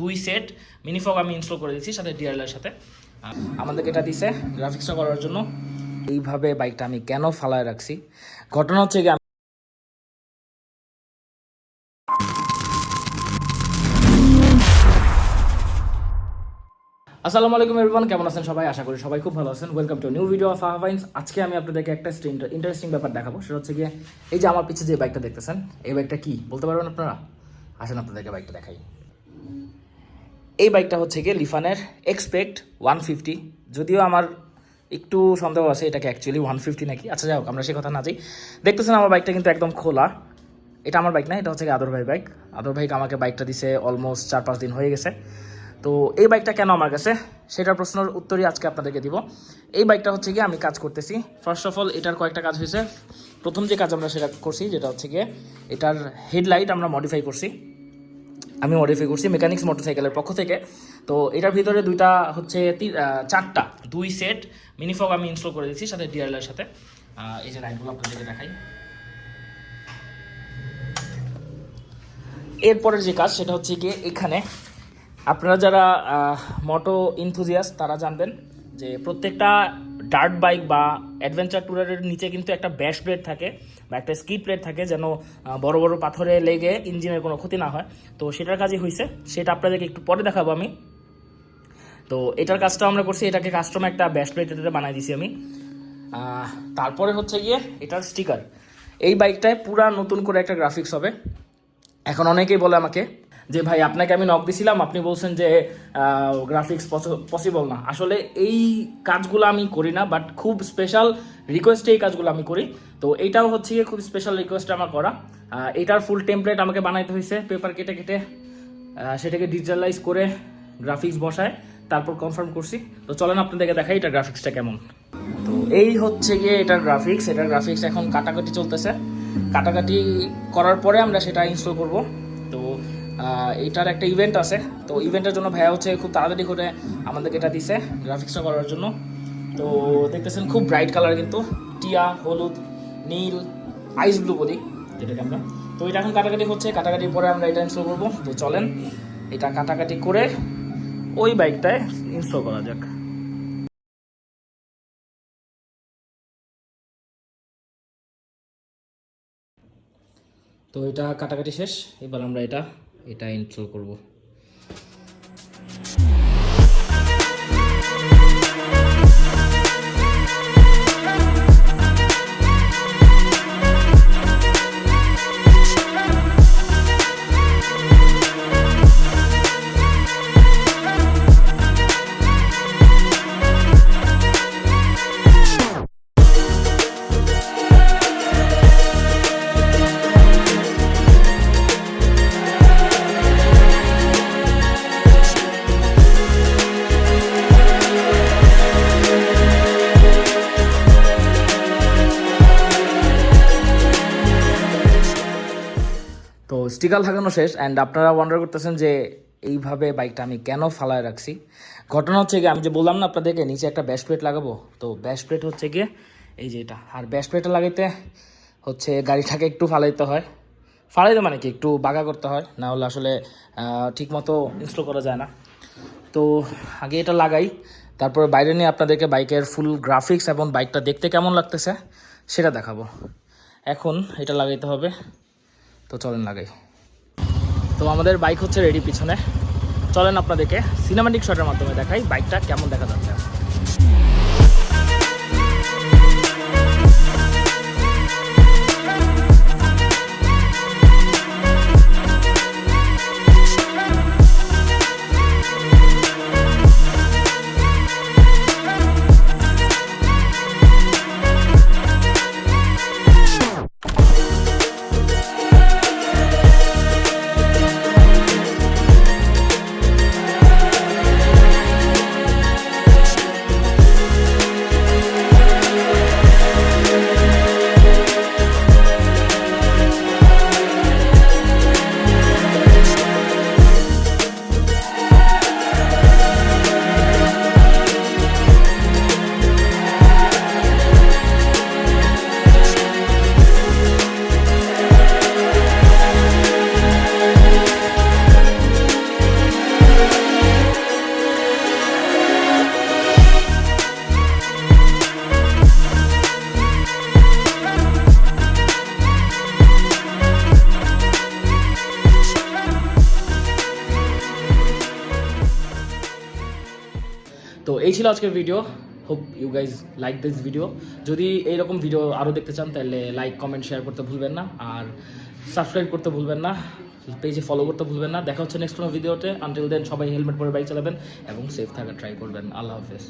দুই সেট মিনিফগ আমি ইনস্টল করে দিচ্ছি সাথে ডিআরএলের সাথে। আমাদেরকে এটা দিছে গ্রাফিক্সটা করার জন্য। এইভাবে বাইকটা আমি কেন ফালায় রাখছি? ঘটনা হচ্ছে আমি- আসসালামু আলাইকুম এভরিওয়ান কেমন আছেন সবাই? আশা করি সবাই খুব ভালো আছেন। Welcome to new video of আহভাইন্স আজকে আমি আপনাদেরকে একটা ইন্টারেস্টিং ব্যাপার দেখাবো। সেটা হচ্ছে গিয়ে এই যে আমার পিছে যে বাইকটা দেখতেছেন, এই বাইকটা কি? বলতে পারবেন আপনারা? আসেন আপনাদেরকে বাইকটা দেখাই। এই বাইকটা হচ্ছে গিয়ে লিফানের এক্সপেক্ট ওয়ান ফিফটি যদিও আমার একটু সন্দেহ আছে এটাকে অ্যাকচুয়ালি ওয়ান ফিফটি নাকি। আচ্ছা যাই হোক, আমরা সে কথা না যাই। দেখতেছেন আমার বাইকটা কিন্তু একদম খোলা। এটা আমার বাইক না, এটা হচ্ছে আদর ভাই বাইক। আদর ভাইকে আমাকে বাইকটা দিছে অলমোস্ট চার পাঁচ দিন হয়ে গেছে। তো এই বাইকটা কেন আমার কাছে? সেটার প্রশ্নের উত্তরই আজকে আপনাদেরকে দিব। এই বাইকটা হচ্ছে গিয়ে আমি কাজ করতেছি। ফার্স্ট অফ অল এটার কয়েকটা কাজ হয়েছে। প্রথম যে কাজ আমরা সেটা করছি, যেটা হচ্ছে গিয়ে এটার হেডলাইট আমরা মডিফাই করছি। আমি মডিফাই করছি মেকানিক্স মোটরসাইকেলের পক্ষ থেকে। তো এটার ভিতরে দুইটা হচ্ছে চারটা, দুই সেট মিনিফগ আমি ইনস্টল করে দিচ্ছি সাথে ডিআরএলের সাথে। এই যে লাইটগুলো আপনাদেরকে দেখাই। এরপরের যে কাজ সেটা হচ্ছে গিয়ে এখানে আপনারা যারা মোটো ইনথুজিয়াস তারা জানবেন যে প্রত্যেকটা ডার্ট বাইক বা অ্যাডভেঞ্চার ট্যুরারের নিচে কিন্তু একটা ব্যাশ প্লেট থাকে বা একটা স্কিড প্লেট থাকে যেন বড় বড় পাথরে লেগে ইঞ্জিনের কোনো ক্ষতি না হয়। তো সেটার কাজই হয়েছে সেটা আপনাদেরকে একটু পরে দেখাবো আমি। তো এটার কাজটা আমরা করছি, এটাকে কাস্টম একটা ব্যাশ প্লেট এটাতে বানাই দিছি আমি। তারপরে হচ্ছে গিয়ে এটার স্টিকার এই বাইকটায় পুরা নতুন করে একটা গ্রাফিক্স হবে। এখন অনেকেই বলে আমাকে যে ভাই, আপনাকে আমি নক দিছিলাম, আপনি বলছেন যে গ্রাফিক্স পসিবল না। আসলে এই কাজগুলো আমি করি না বাট খুব স্পেশাল রিকোয়েস্টে এই কাজগুলো আমি করি। তো এইটাও হচ্ছে গিয়ে খুব স্পেশাল রিকোয়েস্ট আমার করা। এটার ফুল টেমপ্লেট আমাকে বানাইতে হয়েছে পেপার কেটে কেটে সেটাকে ডিজিটালাইজ করে গ্রাফিক্স বসায়, তারপর কনফার্ম করছি। তো চলেন আপনাদেরকে দেখাই এটা গ্রাফিক্সটা কেমন। তো এই হচ্ছে গিয়ে এটার গ্রাফিক্স এটার গ্রাফিক্স এখন কাটাকাটি চলতেছে। কাটাকাটি করার পরে আমরা সেটা ইনস্টল করব। এটার একটা ইভেন্ট আছে। তো ইভেন্টের জন্য ভাইয়া হচ্ছে খুব তাড়াতাড়ি করে আমাদেরকে এটা দিছে গ্রাফিক্সটা করার জন্য। তো দেখতেছেন খুব ব্রাইট কালার কিন্তু, টিয়া, হলুদ, নীল আইস ব্লু বলি যেটাকে আমরা। তো এটা এখন কাটাকাটি হচ্ছে, কাটাকাটির পরে আমরা এটা ইনস্টল করব। তো চলেন, এটা কাটাকাটি করে ওই বাইকটায় ইনস্টল করা যাক। তো এটা কাটাকাটি শেষ, এবার আমরা এটা এটা ইনস্টল করব। স্টিকার লাগানো শেষ অ্যান্ড আপনারা ওয়ান্ডার করতেছেন যে এইভাবে বাইকটা আমি কেন ফালায় রাখছি। ঘটনা হচ্ছে গিয়ে, আমি যে বললাম না আপনাদেরকে, নিচে একটা ব্যাশ প্লেট লাগাবো, তো ব্যাশ প্লেট হচ্ছে গিয়ে, এই যে এটা। আর ব্যাশ প্লেটটা লাগাইতে হচ্ছে গাড়িটাকে একটু ফালাইতে হয়। ফালাইতে মানে কি? একটু বাঁকা করতে হয়, না হলে আসলে ঠিক মতো ইনস্টল করা যায় না। তো আগে এটা লাগাই, তারপরে বাইরে নিয়ে আপনাদেরকে বাইকের ফুল গ্রাফিক্স এবং বাইকটা দেখতে কেমন লাগতেছে, সেটা দেখাবো। এখন এটা লাগাইতে হবে। তো চলেন লাগাই। তো আমাদের বাইক হচ্ছে রেডি পিছনে। চলেন আপনাদেরকে সিনেমাটিক শটের মাধ্যমে দেখাই বাইকটা কেমন দেখা যাচ্ছে। এই ছিল আজকের video hope you guys like this video যদি এইরকম ভিডিও আরও দেখতে চান, তাহলে লাইক কমেন্ট শেয়ার করতে ভুলবেন না। আর সাবস্ক্রাইব করতে ভুলবেন না। পেজে ফলো করতে ভুলবেন না। দেখা হচ্ছে নেক্সট কোনো ভিডিওতে আনটিল দেন সবাই হেলমেট পরে বাইক চালাবেন এবং সেফ থাকা ট্রাই করবেন। আল্লাহ হাফেজ।